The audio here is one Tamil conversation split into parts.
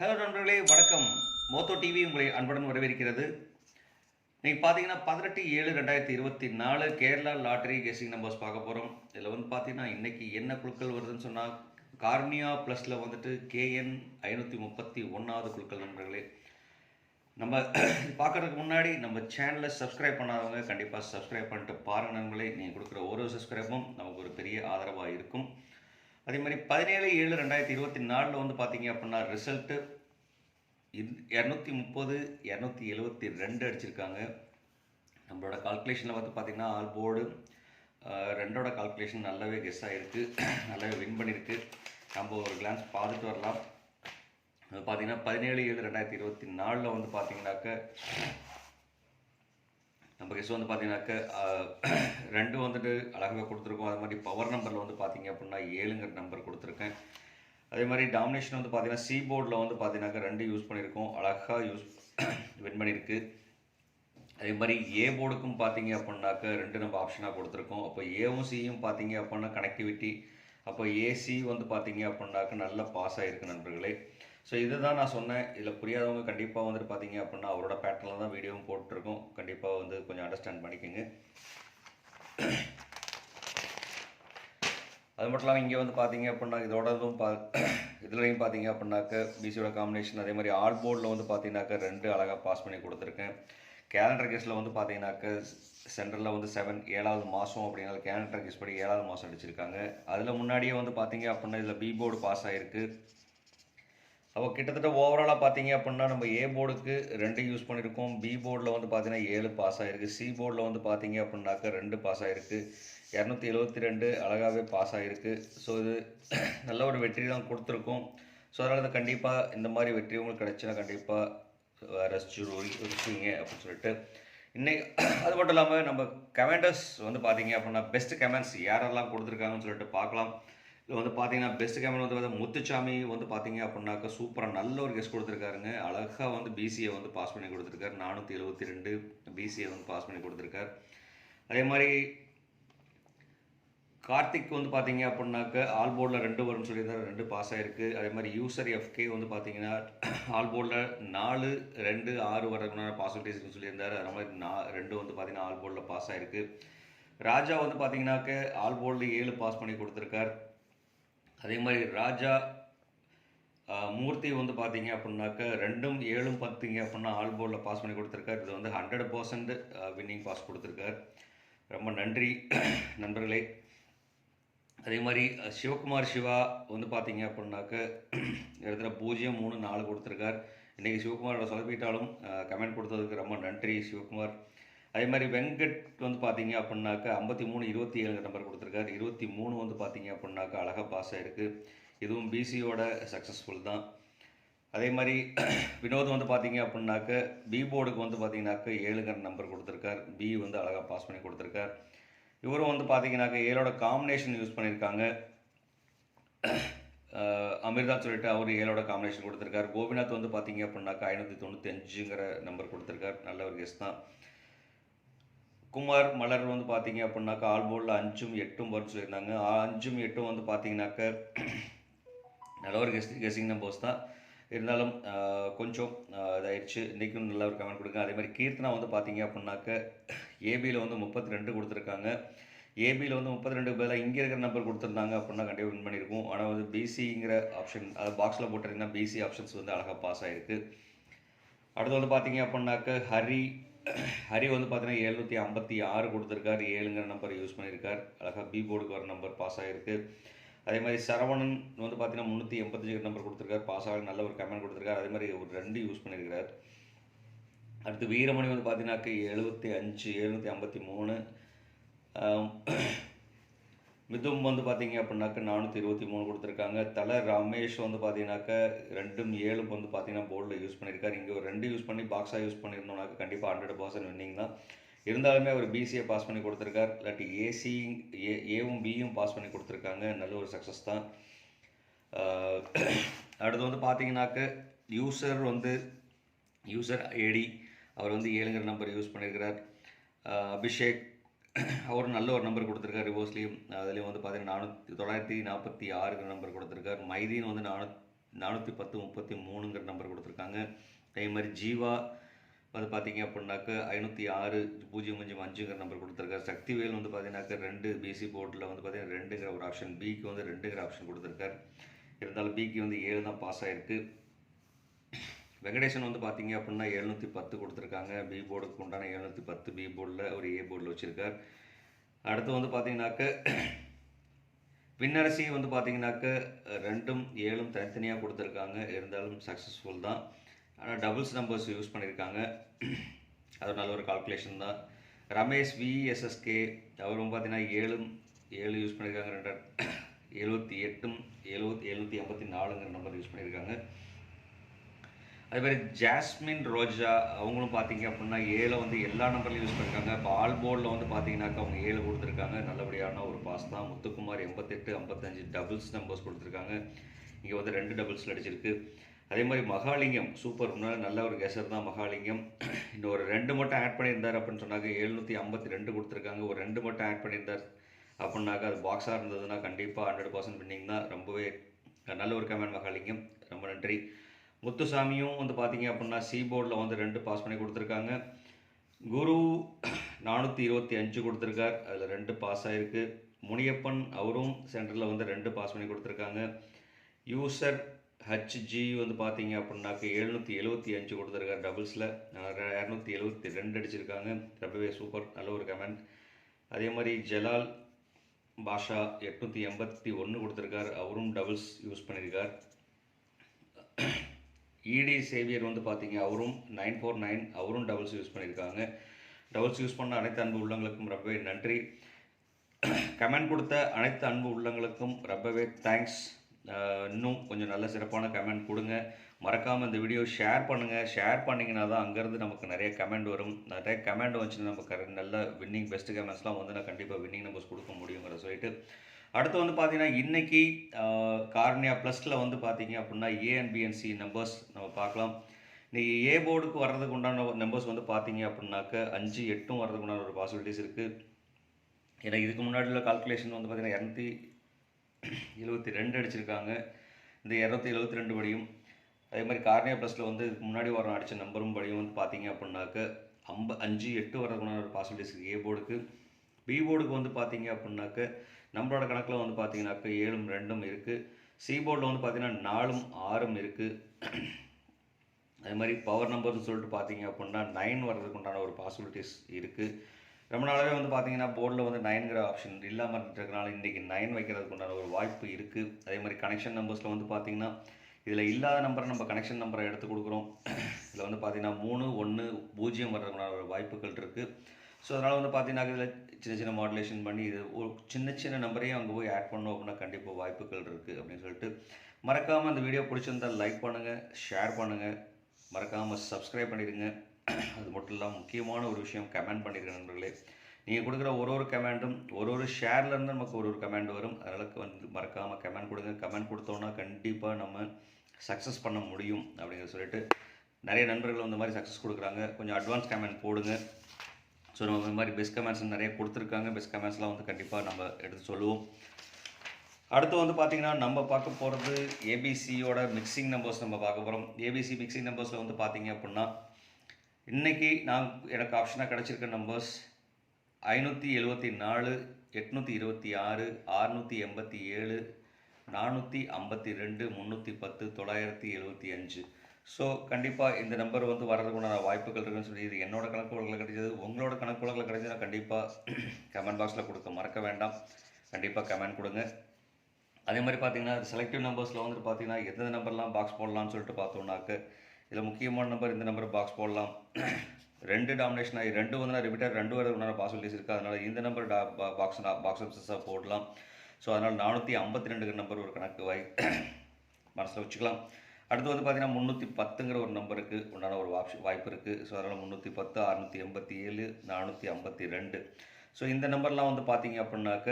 ஹலோ நண்பர்களே வணக்கம். மோத்தோ டிவி உங்களை அன்புடன் வரவேற்கிறது. நீங்கள் பார்த்தீங்கன்னா பதினெட்டு ஏழு ரெண்டாயிரத்தி இருபத்தி நாலு கேரளா லாட்டரி கெஸிங் நம்பர்ஸ் பார்க்க போகிறோம் இதில் வந்து பார்த்தீங்கன்னா இன்றைக்கி என்ன குழுக்கள் வருதுன்னு சொன்னால் கார்னியா ப்ளஸில் வந்துட்டு கேஎன் ஐநூற்றி முப்பத்தி ஒன்றாவது குழுக்கள் நண்பர்களே. நம்ம பார்க்கறதுக்கு முன்னாடி நம்ம சேனலை சப்ஸ்கிரைப் பண்ணாதவங்க கண்டிப்பாக சப்ஸ்கிரைப் பண்ணிட்டு பாருங்கள் நண்பர்களே. நீங்கள் கொடுக்குற ஒரு சப்ஸ்கிரைப்பும் நமக்கு ஒரு பெரிய ஆதரவாக இருக்கும். அதே மாதிரி பதினேழு ஏழு ரெண்டாயிரத்தி இருபத்தி நாலில் வந்து பார்த்தீங்க அப்படின்னா ரிசல்ட்டு இரநூத்தி முப்பது இரநூத்தி எழுபத்தி ரெண்டு அடிச்சிருக்காங்க. நம்மளோட கால்குலேஷனில் வந்து பார்த்திங்கன்னா ஆல் போர்டு ரெண்டோட கால்குலேஷன் நல்லாவே கெஸ் ஆகிருக்கு நல்லாவே வின் பண்ணியிருக்கு நம்ம ஒரு கிளான்ஸ் பார்த்துட்டு வரலாம். அது பார்த்தீங்கன்னா பதினேழு ஏழு ரெண்டாயிரத்தி இருபத்தி நாலில் வந்து பார்த்தீங்கன்னாக்க நம்ம கெஸ் வந்து பார்த்தீங்கன்னாக்க ரெண்டும் ரெண்டு வந்துட்டு அழகாக கொடுத்துருக்கோம். அது மாதிரி பவர் நம்பரில் வந்து பார்த்தீங்க அப்படின்னா ஏழுங்கிற நம்பர் கொடுத்துருக்கேன். அதே மாதிரி டாமினேஷன் வந்து பார்த்தீங்கன்னா சி போர்டில் வந்து பார்த்தீங்கன்னாக்க ரெண்டு யூஸ் பண்ணியிருக்கோம். அழகாக யூஸ் வின் பண்ணியிருக்கு. அதே மாதிரி ஏ போர்டுக்கும் பார்த்தீங்க அப்படின்னாக்க ரெண்டு நம்ம ஆப்ஷனாக கொடுத்துருக்கோம். அப்போ ஏவும் சியும் பார்த்தீங்க அப்படின்னா கனெக்டிவிட்டி அப்போ ஏசி வந்து பார்த்தீங்க அப்படின்னாக்க நல்லா பாஸ் ஆகிருக்கு நண்பர்களே. ஸோ இதுதான் நான் சொன்னேன். இதில் புரியாதவங்க கண்டிப்பாக வந்துட்டு பார்த்தீங்க அப்படின்னா அவரோட பேட்டர்னில் தான் வீடியோவும் போட்டிருக்கோம். கண்டிப்பாக வந்து கொஞ்சம் அண்டர்ஸ்டாண்ட் பண்ணிக்கோங்க. அது மட்டும் இல்லாமல் இங்கே வந்து பார்த்தீங்க அப்படின்னா இதோடதும் பா இதுலையும் பார்த்தீங்க அப்படின்னாக்க பிசியோட காம்பினேஷன் அதே மாதிரி ஆல் போர்டில் வந்து பார்த்தீங்கன்னாக்க ரெண்டு அழகாக பாஸ் பண்ணி கொடுத்துருக்கேன். கேலண்டர் கேஸில் வந்து பார்த்தீங்கன்னாக்க சென்டரில் வந்து செவன் ஏழாவது மாதம் அப்படின்னால கேலண்டர் கேஸ் படி ஏழாவது மாதம் அடிச்சிருக்காங்க. அதில் முன்னாடியே வந்து பார்த்தீங்க அப்படின்னா இதில் பி போர்டு பாஸ் ஆகிருக்கு அப்போ கிட்டத்தட்ட ஓவராலாக பார்த்தீங்க அப்படின்னா நம்ம ஏ போர்டுக்கு ரெண்டு யூஸ் பண்ணியிருக்கோம் பி போர்டில் வந்து பார்த்தீங்கன்னா ஏழு பாஸ் ஆகிருக்கு சி போர்டில் வந்து பார்த்தீங்க அப்படின்னாக்க ரெண்டு பாஸ் ஆகிருக்கு இரநூத்தி எழுபத்தி ரெண்டு அழகாகவே பாஸ் ஆகிருக்கு ஸோ இது நல்ல ஒரு வெற்றி தான் கொடுத்துருக்கோம். ஸோ அதனால் கண்டிப்பாக இந்த மாதிரி வெற்றி உங்களுக்கு கிடைச்சுன்னா கண்டிப்பாக ரசிச்சு ருசிங்க அப்படின்னு சொல்லிட்டு. இன்னைக்கு அது மட்டும் இல்லாமல் நம்ம கமெண்டர்ஸ் வந்து பார்த்தீங்க அப்படின்னா பெஸ்ட் கமெண்ட்ஸ் யாரெல்லாம் கொடுத்துருக்காங்கன்னு சொல்லிட்டு பார்க்கலாம் இதில் வந்து பார்த்தீங்கன்னா பெஸ்ட் கேமரா வந்து பார்த்தா முத்துச்சாமி வந்து பார்த்தீங்க அப்படின்னாக்கா சூப்பராக நல்ல ஒரு கெஸ்ட் கொடுத்துருக்காருங்க. அழகாக வந்து பிசிஏ வந்து பாஸ் பண்ணி கொடுத்துருக்காரு. நானூற்றி எழுபத்தி ரெண்டு பிசிஏ வந்து பாஸ் பண்ணி கொடுத்துருக்காரு. அதே மாதிரி கார்த்திக் வந்து பார்த்தீங்க அப்படின்னாக்க ஆல் போர்டில் ரெண்டு வரும்னு சொல்லியிருந்தார். ரெண்டு பாஸ் ஆகிருக்கு அதே மாதிரி யூசர் எஃப்கே வந்து பார்த்தீங்கன்னா ஆல் போர்டில் நாலு ரெண்டு ஆறு வரதுக்குனால பாசிபிலிட்டிஸ் சொல்லியிருந்தார். அதே மாதிரி நா ரெண்டு வந்து பார்த்தீங்கன்னா ஆல் போர்டில் பாஸ் ஆகிருக்கு ராஜா வந்து பார்த்தீங்கன்னாக்க ஆல் போர்டில் ஏழு பாஸ் பண்ணி கொடுத்துருக்கார். அதே மாதிரி ராஜா மூர்த்தி வந்து பார்த்தீங்க அப்படின்னாக்க ரெண்டும் ஏழும் பார்த்தீங்க அப்படின்னா ஆல் போர்டில் பாஸ் பண்ணி கொடுத்துருக்கார். இது வந்து ஹண்ட்ரட் பர்சன்ட் வின்னிங் பாஸ் கொடுத்துருக்கார். ரொம்ப நன்றி நண்பர்களே. அதே மாதிரி சிவகுமார் சிவா வந்து பார்த்தீங்க அப்படின்னாக்க இடத்துல பூஜ்ஜியம் மூணு நாலு கொடுத்துருக்கார். இன்றைக்கி சிவகுமாரோட சொலப்பிட்டாலும் கமெண்ட் கொடுத்ததுக்கு ரொம்ப நன்றி சிவகுமார். அதே மாதிரி வெங்கட் வந்து பார்த்தீங்க அப்படின்னாக்கா ஐம்பத்தி மூணு இருபத்தி ஏழு நம்பர் கொடுத்துருக்காரு. இருபத்தி மூணு வந்து பார்த்தீங்க அப்படின்னாக்கா அழகாக பாஸ் ஆகிருக்கு இதுவும் பிசியோட சக்ஸஸ்ஃபுல் தான். அதே மாதிரி வினோத் வந்து பார்த்தீங்க அப்படின்னாக்க பி போர்டுக்கு வந்து பார்த்தீங்கன்னாக்க ஏழுங்கிற நம்பர் கொடுத்துருக்கார். பி வந்து அழகாக பாஸ் பண்ணி கொடுத்துருக்கார். இவரும் வந்து பார்த்தீங்கன்னாக்க ஏழோட காம்பினேஷன் யூஸ் பண்ணியிருக்காங்க அமிர்தா சொல்லிட்டு அவர் ஏழோட காம்பினேஷன் கொடுத்துருக்காரு. கோபிநாத் வந்து பார்த்தீங்க அப்படின்னாக்கா ஐநூற்றி தொண்ணூற்றி அஞ்சுங்கிற நம்பர் கொடுத்துருக்கார். நல்ல ஒரு கெஸ்ட் தான். குமார் மலர் வந்து பார்த்தீங்க அப்படின்னாக்கா ஆல் போர்டில் அஞ்சும் எட்டும் வரும்னு சொல்லியிருந்தாங்க. அஞ்சும் எட்டும் வந்து பார்த்தீங்கன்னாக்க நல்ல ஒரு கெஸ் கெஸ்டிங் நம்பர்ஸ் தான். இருந்தாலும் கொஞ்சம் இதாயிடுச்சு இன்றைக்கும் நல்ல ஒரு கமெண்ட் கொடுங்க. அதே மாதிரி கீர்த்தனா வந்து பார்த்தீங்க அப்படின்னாக்க ஏபியில் வந்து முப்பத்தி ரெண்டு கொடுத்துருக்காங்க ஏபியில் வந்து முப்பத்தி ரெண்டு பதிலாக இங்கே இருக்கிற நம்பர் கொடுத்துருந்தாங்க அப்படின்னா கண்டிப்பாக வின் பண்ணியிருக்கும் ஆனால் வந்து பிசிங்கிற ஆப்ஷன் அது பாக்ஸில் போட்டிருந்தீங்கன்னா பிசி ஆப்ஷன்ஸ் வந்து அழகாக பாஸ் ஆகிருக்கு அடுத்து வந்து பார்த்தீங்க அப்படின்னாக்க ஹரி ஹரி வந்து பார்த்தீங்கன்னா எழுநூற்றி ஐம்பத்தி ஆறு கொடுத்துருக்காரு. ஏழுங்கிற நம்பர் யூஸ் பண்ணியிருக்கார். அழகாக பி போர்டுக்கு வர நம்பர் பாஸ் ஆகிருக்கு அதே மாதிரி சரவணன் வந்து பார்த்தீங்கன்னா முந்நூற்றி எண்பத்தஞ்சு நம்பர் கொடுத்துருக்காரு. பாஸ் ஆக நல்ல ஒரு கமெண்ட் கொடுத்துருக்காரு. அதே மாதிரி ஒரு ரெண்டு யூஸ் பண்ணியிருக்கிறார். அடுத்து வீரமணி வந்து பார்த்தீங்கன்னாக்க எழுபத்தி அஞ்சு எழுநூற்றி ஐம்பத்தி மூணு. மிதும் வந்து பார்த்தீங்க அப்படின்னாக்க நானூற்றி இருபத்தி மூணு கொடுத்துருக்காங்க. தலை ரமேஷ் வந்து பார்த்தீங்கன்னாக்க ரெண்டும் ஏழும் வந்து பார்த்தீங்கன்னா போர்டில் யூஸ் பண்ணியிருக்காரு இங்கே ஒரு ரெண்டு யூஸ் பண்ணி பாக்ஸாக யூஸ் பண்ணியிருந்தோம்னாக்க கண்டிப்பாக ஹண்ட்ரட் பர்சன்ட் வின்னிங் தான். இருந்தாலுமே அவர் பிசிஏ பாஸ் பண்ணி கொடுத்துருக்கார். இல்லாட்டி ஏசி ஏ ஏவும் பியும் பாஸ் பண்ணி கொடுத்துருக்காங்க. நல்ல ஒரு சக்ஸஸ் தான். அடுத்து வந்து பார்த்தீங்கன்னாக்க யூசர் வந்து யூசர் ஏடி அவர் வந்து ஏழுங்கிற நம்பர் யூஸ் பண்ணியிருக்கிறார் அபிஷேக் அவர் நல்ல ஒரு நம்பர் கொடுத்துருக்காரு ரிவர்ஸ்லேயும் அதுலேயும் வந்து பார்த்தீங்கன்னா நானூற்றி தொள்ளாயிரத்தி நாற்பத்தி ஆறுங்கிற நம்பர் கொடுத்துருக்காரு. மைதீன் வந்து நானூ நானூற்றி பத்து முப்பத்தி மூணுங்கிற நம்பர் கொடுத்துருக்காங்க. அதே மாதிரி ஜீவா வந்து பார்த்தீங்க அப்படின்னாக்க ஐநூற்றி ஆறு பூஜ்ஜியம் பூஜ்ஜியம் அஞ்சுங்கிற நம்பர் கொடுத்துருக்காரு. சக்திவேல் வந்து பார்த்தீங்கன்னாக்க ரெண்டு பிசி போர்டில் வந்து பார்த்தீங்கன்னா ரெண்டுங்கிற ஒரு ஆப்ஷன் பிக்கு வந்து ரெண்டுங்கிற ஆப்ஷன் கொடுத்துருக்காரு. இருந்தாலும் பிக்கு வந்து ஏழு தான் பாஸ் ஆகிருக்கு வெங்கடேசன் வந்து பார்த்தீங்க அப்படின்னா எழுநூற்றி பத்து கொடுத்துருக்காங்க. பி போர்டுக்கு உண்டான எழுநூற்றி பத்து பி போர்டில் ஒரு ஏ போர்டில் வச்சுருக்கார். அடுத்து வந்து பார்த்தீங்கன்னாக்க பின்னரசி வந்து பார்த்தீங்கன்னாக்க ரெண்டும் ஏழும் தனித்தனியாக கொடுத்துருக்காங்க. இருந்தாலும் சக்ஸஸ்ஃபுல் தான். ஆனால் டபுள்ஸ் நம்பர்ஸ் யூஸ் பண்ணியிருக்காங்க அது நல்ல ஒரு கால்குலேஷன் தான். ரமேஷ் விஎஸ்எஸ்கே அவரும் பார்த்தீங்கன்னா ஏழும் ஏழு யூஸ் பண்ணியிருக்காங்க ரெண்டு எழுபத்தி எட்டும் எழுபத்தி எழுநூற்றி ஐம்பத்தி நாலுங்கிற நம்பர் யூஸ் பண்ணியிருக்காங்க அதே மாதிரி ஜாஸ்மின் ரோஜா. அவங்களும் பார்த்தீங்க அப்படின்னா ஏழை வந்து எல்லா நம்பர்லையும் யூஸ் பண்ணியிருக்காங்க இப்போ ஆல் போர்டில் வந்து பார்த்தீங்கன்னாக்கா அவங்க ஏழு கொடுத்துருக்காங்க. நல்லபடியான ஒரு பாஸ் தான் முத்துக்குமார் எண்பத்தெட்டு ஐம்பத்தஞ்சு டபுள்ஸ் நம்பர்ஸ் கொடுத்துருக்காங்க. இங்கே வந்து ரெண்டு டபுள்ஸில் அடிச்சிருக்கு. அதே மாதிரி மகாலிங்கம் சூப்பர் முன்னாடி நல்ல ஒரு கெசர் தான் மகாலிங்கம். இன்னும் ஒரு ரெண்டு மட்டும் ஆட் பண்ணியிருந்தார் அப்படின்னு சொன்னாங்க எழுநூற்றி ஐம்பத்தி ரெண்டு கொடுத்துருக்காங்க. ஒரு ரெண்டு மட்டும் ஆட் பண்ணியிருந்தார் அப்படின்னாக்கா அது பாக்ஸாக இருந்ததுன்னா கண்டிப்பாக ஹண்ட்ரட் பர்சன்ட் வின்னிங் தான். ரொம்பவே நல்ல ஒரு கமெண்ட் மகாலிங்கம். ரொம்ப நன்றி. முத்துசாமியும் வந்து பார்த்தீங்க அப்படின்னா சி போர்டில் வந்து ரெண்டு பாஸ் பண்ணி கொடுத்துருக்காங்க. குரு நானூற்றி இருபத்தி அஞ்சு கொடுத்துருக்கார். அதில் ரெண்டு பாஸ் ஆகிருக்கு முனியப்பன் அவரும் சென்டரில் வந்து ரெண்டு பாஸ் பண்ணி கொடுத்துருக்காங்க. யூசர் ஹச்ஜி வந்து பார்த்தீங்க அப்படின்னாக்க எழுநூற்றி எழுபத்தி அஞ்சு கொடுத்துருக்காரு டபுள்ஸில் இரநூத்தி எழுபத்தி ரெண்டு அடிச்சிருக்காங்க. ரொம்பவே சூப்பர் நல்ல ஒரு கமெண்ட் அதே மாதிரி ஜலால் பாஷா எட்நூற்றி எண்பத்தி ஒன்று கொடுத்துருக்கார். அவரும் டபுள்ஸ் யூஸ் பண்ணியிருக்கார் இடி சேவியர் வந்து பார்த்தீங்க அவரும் நைன் ஃபோர் நைன் அவரும் டபுள்ஸ் யூஸ் பண்ணியிருக்காங்க டபுள்ஸ் யூஸ் பண்ண அனைத்து அன்பு உள்ளங்களுக்கும் ரொம்பவே நன்றி. கமெண்ட் கொடுத்த அனைத்து அன்பு உள்ளங்களுக்கும் ரொம்பவே தேங்க்ஸ் இன்னும் கொஞ்சம் நல்ல சிறப்பான கமெண்ட் கொடுங்க. மறக்காமல் இந்த வீடியோ ஷேர் பண்ணுங்கள் ஷேர் பண்ணிங்கன்னா தான் அங்கேருந்து நமக்கு நிறைய கமெண்ட் வரும். நிறைய கமெண்ட் வந்துச்சுன்னா நமக்கு நல்ல வின்னிங் பெஸ்ட் கமெண்ட்ஸ்லாம் வந்து நான் கண்டிப்பாக வின்னிங் நம்பர்ஸ் கொடுக்க முடியுங்கிற சொல்லிட்டு அடுத்து வந்து பார்த்தீங்கன்னா இன்றைக்கி கார்னியா ப்ளஸில் வந்து பார்த்தீங்க அப்படின்னா ஏஎன்பிஎன்சி நம்பர்ஸ் நம்ம பார்க்கலாம் இன்றைக்கி ஏ போர்டுக்கு வர்றதுக்கு உண்டான நம்பர்ஸ் வந்து பார்த்தீங்க அப்படின்னாக்க அஞ்சு எட்டும் வர்றதுக்கு உண்டான ஒரு பாசிபிலிட்டிஸ் இருக்குது ஏன்னா இதுக்கு முன்னாடி உள்ள கால்குலேஷன் வந்து பார்த்தீங்கன்னா இரநூத்தி எழுபத்தி ரெண்டு அடிச்சிருக்காங்க. இந்த இரநூத்தி எழுபத்தி ரெண்டு படியும். அதே மாதிரி கார்னியா ப்ளஸில் வந்து இதுக்கு முன்னாடி வர அடித்த நம்பரும் படியும் வந்து பார்த்தீங்க அப்படின்னாக்க ஐம்ப அஞ்சு எட்டு வர்றதுக்குண்டான ஒரு பாசிபிலிட்டிஸ் இருக்குது ஏ போர்டுக்கு பி போர்டுக்கு வந்து பார்த்தீங்க அப்படின்னாக்க நம்மளோட கணக்கில் வந்து பார்த்தீங்கன்னாக்க ஏழும் ரெண்டும் இருக்குது சீபோர்டில் வந்து பார்த்தீங்கன்னா நாலும் ஆறும் இருக்குது அதே மாதிரி பவர் நம்பர்னு சொல்லிட்டு பார்த்தீங்க அப்படின்னா நைன் வர்றதுக்கு உண்டான ஒரு பாசிபிலிட்டிஸ் இருக்குது ரொம்ப நாளாகவே வந்து பார்த்தீங்கன்னா போர்டில் வந்து நைன்கிற ஆப்ஷன் இல்லாமல் இருக்கிறதுனால இன்றைக்கி நைன் வைக்கிறதுக்கு உண்டான ஒரு வாய்ப்பு இருக்குது அதே மாதிரி கனெக்ஷன் நம்பர்ஸில் வந்து பார்த்தீங்கன்னா இதில் இல்லாத நம்பரை நம்ம கனெக்ஷன் நம்பரை எடுத்து கொடுக்குறோம். இதில் வந்து பார்த்தீங்கன்னா மூணு ஒன்று பூஜ்ஜியம் வர்றதுக்குண்டான ஒரு வாய்ப்புகள் இருக்குது ஸோ அதனால் வந்து பார்த்தீங்கன்னா இதில் சின்ன சின்ன மாடுலேஷன் பண்ணி இது ஒரு சின்ன சின்ன நம்பரையும் அங்கே போய் ஆட் பண்ணோம் அப்படின்னா கண்டிப்பாக வாய்ப்புகள் இருக்குது அப்படின்னு சொல்லிட்டு மறக்காமல் அந்த வீடியோ பிடிச்சிருந்தால் லைக் பண்ணுங்கள் ஷேர் பண்ணுங்கள் மறக்காமல் சப்ஸ்கிரைப் பண்ணிடுங்க. அது மட்டும் இல்லாமல் முக்கியமான ஒரு விஷயம் கமெண்ட் பண்ணிடுங்க நண்பர்களே. நீங்கள் கொடுக்குற ஒரு ஒரு கமெண்ட்டும் ஒரு ஒரு ஷேர்லேருந்து நமக்கு ஒரு ஒரு கமெண்ட் வரும். அதனால் வந்து மறக்காமல் கமெண்ட் கொடுங்க. கமெண்ட் கொடுத்தோன்னா கண்டிப்பாக நம்ம சக்ஸஸ் பண்ண முடியும் அப்படிங்கிற சொல்லிட்டு நிறைய நண்பர்கள் இந்த மாதிரி சக்ஸஸ் கொடுக்குறாங்க. கொஞ்சம் அட்வான்ஸ் கமெண்ட் போடுங்க. ஸோ நம்ம இந்த மாதிரி பெஸ்ட் கமெண்ட்ஸ் நிறைய கொடுத்துருக்காங்க. பெஸ்ட் கமெண்ட்ஸ்லாம் வந்து கண்டிப்பாக நம்ம எடுத்து சொல்லுவோம். அடுத்து வந்து பார்த்திங்கன்னா நம்ம பார்க்க போகிறது ஏபிசியோட மிக்சிங் நம்பர்ஸ் நம்ம பார்க்க போகிறோம் ஏபிசி மிக்சிங் நம்பர்ஸில் வந்து பார்த்திங்க அப்படின்னா இன்றைக்கி நான் எனக்கு ஆப்ஷனாக கிடச்சிருக்க நம்பர்ஸ் ஐநூற்றி எழுபத்தி நாலு எட்நூற்றி இருபத்தி ஆறு அறுநூற்றி எண்பத்தி ஏழு நானூற்றி ஐம்பத்தி ரெண்டு முந்நூற்றி பத்து தொள்ளாயிரத்தி எழுபத்தி அஞ்சு. ஸோ கண்டிப்பாக இந்த நம்பர் வந்து வர்றதுக்குண்டான வாய்ப்புகள் இருக்குன்னு சொல்லி இது என்னோட கணக்கு வழக்கில் கிடைச்சது. உங்களோட கணக்கு உலகில் கிடைச்சதுன்னா கண்டிப்பாக கமெண்ட் பாக்ஸில் கொடுக்க மறக்க வேண்டாம். கண்டிப்பாக கமெண்ட் கொடுங்க. அதே மாதிரி பார்த்தீங்கன்னா செலக்டிவ் நம்பர்ஸில் வந்துட்டு பார்த்தீங்கன்னா எந்த நம்பர்லாம் பாக்ஸ் போடலாம்னு சொல்லிட்டு பார்த்தோம்னாக்கு இதில் முக்கியமான நம்பர் இந்த நம்பர் பாக்ஸ் போடலாம். ரெண்டு டாமினேஷன் ஆகி ரெண்டு வந்து ரிப்பீட்டர் ரெண்டு வரதுக்குண்டான பாசிபிலிட்டிஸ் இருக்குது அதனால் இந்த நம்பர் டா பாக்ஸ் பாக்ஸ் ஆஃபீஸஸாக போடலாம். ஸோ அதனால் நானூற்றி ஐம்பத்தி ரெண்டு நம்பர் ஒரு கணக்கு வாய் மனசில் வச்சுக்கலாம். அடுத்து வந்து பார்த்தீங்கன்னா முந்நூற்றி பத்துங்கிற ஒரு நம்பருக்கு உண்டான ஒரு ஆப்ஷன் வாய்ப்பு இருக்குது ஸோ அதனால் முந்நூற்றி பத்து அறுநூற்றி எண்பத்தி ஏழு நானூற்றி ஐம்பத்தி ரெண்டு ஸோ இந்த நம்பர்லாம் வந்து பார்த்தீங்க அப்படின்னாக்க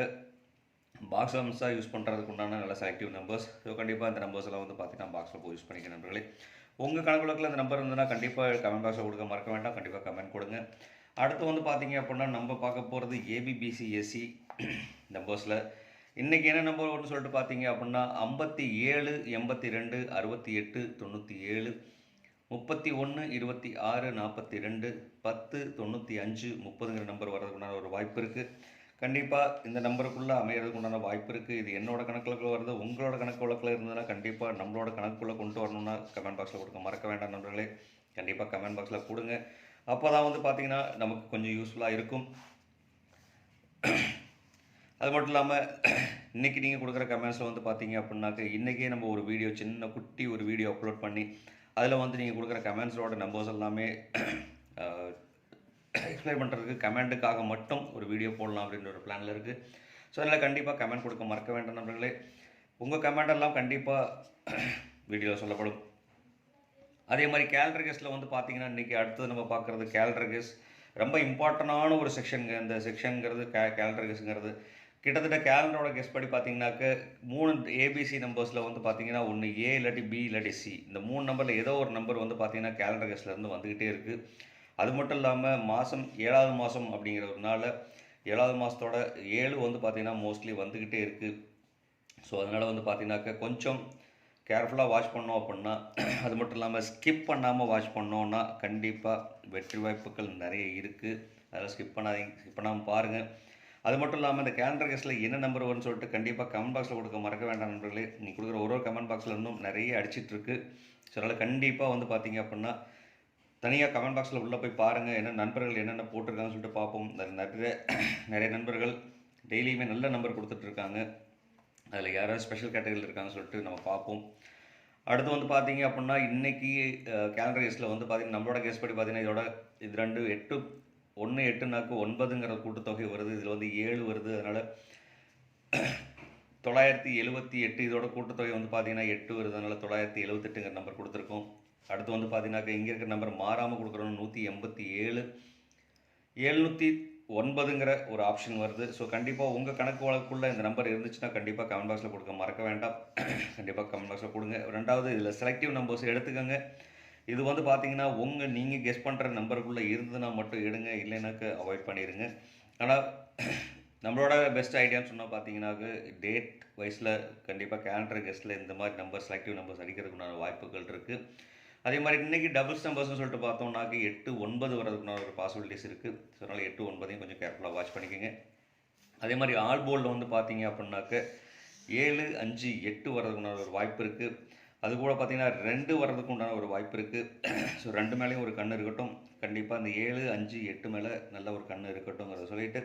பாக்ஸ் ஆஃபீஸாக யூஸ் பண்ணுறதுக்கு உண்டான நல்ல செலக்டிவ் நம்பர்ஸ் ஸோ கண்டிப்பாக இந்த நம்பர்ஸ் எல்லாம் வந்து பார்த்தீங்கன்னா பாக்ஸில் போய் யூஸ் பண்ணிக்க நண்பர்களே. உங்கள் கணக்குலக்கில் இந்த நம்பர் இருந்ததுன்னா கண்டிப்பாக கமெண்ட் பாக்ஸில் கொடுக்க மறக்க வேண்டாம். கண்டிப்பாக கமெண்ட் கொடுங்க. அடுத்து வந்து பார்த்தீங்க அப்படின்னா நம்ம பார்க்க போகிறது ஏபிபிசிஎஸ்சி நம்பர்ஸில் இன்றைக்கி என்ன நம்பர் வரும்னு சொல்லிட்டு பார்த்தீங்க அப்படின்னா ஐம்பத்தி ஏழு எண்பத்தி ரெண்டு அறுபத்தி எட்டு தொண்ணூற்றி ஏழு முப்பத்தி ஒன்று இருபத்தி ஆறு நாற்பத்தி ரெண்டு பத்து தொண்ணூற்றி அஞ்சு முப்பதுங்கிற நம்பர் வர்றதுக்குண்டான ஒரு வாய்ப்பு இருக்குது கண்டிப்பாக இந்த நம்பருக்குள்ளே அமையறதுக்கு உண்டான வாய்ப்பு இருக்குது இது என்னோட கணக்கில் வருது உங்களோட கணக்கு வழக்கில் இருந்ததுன்னா கண்டிப்பாக நம்மளோட கணக்குள்ளே கொண்டு வரணும்னா கமெண்ட் பாக்ஸில் கொடுக்க மறக்க வேண்டாம் நண்பர்களே. கண்டிப்பாக கமெண்ட் பாக்ஸில் கொடுங்க. அப்போ தான் வந்து பார்த்தீங்கன்னா நமக்கு கொஞ்சம் யூஸ்ஃபுல்லாக இருக்கும். அது மட்டும் இல்லாமல் இன்றைக்கி நீங்கள் கொடுக்குற கமெண்ட்ஸில் வந்து பார்த்தீங்க அப்படின்னாக்க இன்றைக்கே நம்ம ஒரு வீடியோ சின்ன குட்டி ஒரு வீடியோ அப்லோட் பண்ணி அதில் வந்து நீங்கள் கொடுக்குற கமெண்ட்ஸோட நம்பர்ஸ் எல்லாமே எக்ஸ்பிளைன் பண்ணுறதுக்கு கமெண்ட்டுக்காக மட்டும் ஒரு வீடியோ போடலாம் அப்படின்ற ஒரு பிளானில் இருக்குது ஸோ அதனால் கண்டிப்பாக கமெண்ட் கொடுக்க மறக்க வேண்டாம் நண்பர்களே. உங்கள் கமெண்ட் எல்லாம் கண்டிப்பாக வீடியோவில் சொல்லப்படும். அதே மாதிரி கேலண்டர் கெஸ்ட்டில் வந்து பார்த்தீங்கன்னா இன்றைக்கி அடுத்தது நம்ம பார்க்குறது கேலண்டர் ரொம்ப இம்பார்ட்டண்டான ஒரு செக்ஷனுங்க இந்த செக்ஷனுங்கிறது கே கேலண்டர் கிட்டத்தட்ட கேலண்டரோட கெஸ் படி பார்த்தீங்கன்னாக்க மூணு ஏபிசி நம்பர்ஸில் வந்து பார்த்தீங்கன்னா ஒன்று ஏ இல்லாட்டி பி இல்லாட்டி சி இந்த மூணு நம்பரில் ஏதோ ஒரு நம்பர் வந்து பார்த்தீங்கன்னா கேலண்டர் கெஸ்ட்லேருந்து வந்துக்கிட்டே இருக்குது அது மட்டும் இல்லாமல் மாதம் ஏழாவது மாதம் அப்படிங்கிறதுனால ஏழாவது மாதத்தோட ஏழு வந்து பார்த்திங்கன்னா மோஸ்ட்லி வந்துக்கிட்டே இருக்குது ஸோ அதனால் வந்து பார்த்திங்கனாக்கா கொஞ்சம் கேர்ஃபுல்லாக வாட்ச் பண்ணோம் அப்படின்னா அது மட்டும் இல்லாமல் ஸ்கிப் பண்ணாமல் வாட்ச் பண்ணோன்னா கண்டிப்பாக வெற்றி வாய்ப்புகள் நிறைய இருக்குது அதெல்லாம் ஸ்கிப் பண்ணாதீங்க ஸ்கிப் பண்ணாமல் பாருங்கள் அது மட்டும் இல்லாமல் இந்த கேலண்டர் கேஸில் என்ன நம்பர் வரும்னு சொல்லிட்டு கண்டிப்பாக கமெண்ட் பாக்ஸில் கொடுக்க மறக்க வேண்டாம் நண்பர்களே. நீ கொடுக்குற ஒரு ஒரு கமெண்ட் பாக்ஸில் இன்னும் நிறைய அடிச்சிட்ருக்கு ஸோ அதனால் கண்டிப்பாக வந்து பார்த்தீங்க அப்படின்னா தனியாக கமெண்ட் பாக்ஸில் உள்ளே போய் பாருங்கள் என்ன நண்பர்கள் என்னென்ன போட்டிருக்காங்கன்னு சொல்லிட்டு பார்ப்போம் நிறைய நிறைய நண்பர்கள் டெய்லியுமே நல்ல நம்பர் கொடுத்துட்ருக்காங்க அதில் யாராவது ஸ்பெஷல் கேட்டகரியில் இருக்காங்கன்னு சொல்லிட்டு நம்ம பார்ப்போம் அடுத்து வந்து பார்த்தீங்க அப்படின்னா இன்றைக்கி கேலண்டர் கேஸில் வந்து பார்த்திங்கன்னா நம்மளோட கேஸ் படி பார்த்தீங்கன்னா இதோட இது ரெண்டு எட்டு ஒன்று எட்டுனாக்கு ஒன்பதுங்கிற கூட்டுத்தொகை வருது இதில் வந்து ஏழு வருது. அதனால் தொள்ளாயிரத்தி எழுபத்தி எட்டு இதோட கூட்டுத்தொகை வந்து பார்த்தீங்கன்னா எட்டு வருது. அதனால் தொள்ளாயிரத்தி எழுபத்தெட்டுங்கிற நம்பர் கொடுத்துருக்கோம். அடுத்து வந்து பார்த்தீங்கன்னாக்கா இங்கே இருக்கிற நம்பர் மாறாமல் கொடுக்குறோம் நூற்றி எண்பத்தி ஏழு. எழுநூற்றி ஒன்பதுங்கிற ஒரு ஆப்ஷன் வருது. ஸோ கண்டிப்பாக உங்கள் கணக்கு வழக்குள்ளே இந்த நம்பர் இருந்துச்சுன்னா கண்டிப்பாக கமெண்ட் பாக்ஸில் கொடுக்க மறக்க வேண்டாம். கண்டிப்பாக கமெண்ட் பாக்ஸில் கொடுங்க. ரெண்டாவது இதில் செலக்டிவ் நம்பர்ஸ் எடுத்துக்கோங்க. இது வந்து பார்த்தீங்கன்னா உங்கள் நீங்கள் கெஸ் பண்ணுற நம்பருக்குள்ளே இருந்ததுன்னா மட்டும் எடுங்க இல்லைனாக்க அவாய்ட் பண்ணிடுங்க ஆனால் நம்மளோட பெஸ்ட் ஐடியான்னு சொன்னால் பார்த்தீங்கன்னாக்க டேட் வைஸில் கண்டிப்பாக கேலண்டர் கெஸ்ட்டில் இந்த மாதிரி நம்பர் செலக்டிவ் நம்பர்ஸ் அடிக்கிறதுக்குண்டான வாய்ப்புகள் இருக்குது அதே மாதிரி இன்றைக்கி டபுள்ஸ் நம்பர்ஸ்னு சொல்லிட்டு பார்த்தோம்னாக்க எட்டு ஒன்பது வரதுக்குண்டான ஒரு பாசிபிலிட்டிஸ் இருக்குது ஸோ அதனால் எட்டு ஒன்பதையும் கொஞ்சம் கேர்ஃபுல்லாக வாட்ச் பண்ணிக்கோங்க. அதே மாதிரி ஆல் போர்டில் வந்து பார்த்தீங்க அப்படின்னாக்க ஏழு அஞ்சு எட்டு வரதுக்குண்டான ஒரு வாய்ப்பு இருக்குது அது கூட பார்த்திங்கன்னா ரெண்டு வர்றதுக்கு உண்டான ஒரு வாய்ப்பு இருக்குது ஸோ ரெண்டு மேலேயும் ஒரு கண் இருக்கட்டும். கண்டிப்பாக அந்த ஏழு அஞ்சு எட்டு மேலே நல்ல ஒரு கண் இருக்கட்டும்ங்கிறத சொல்லிட்டு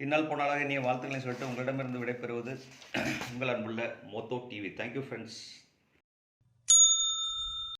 இந்நாள் போனாலாக நீ வாழ்த்துக்களையும் சொல்லிட்டு உங்களிடமிருந்து விடைபெறுவது உங்கள் அன்புள்ள மோத்தோ டிவி. Thank you friends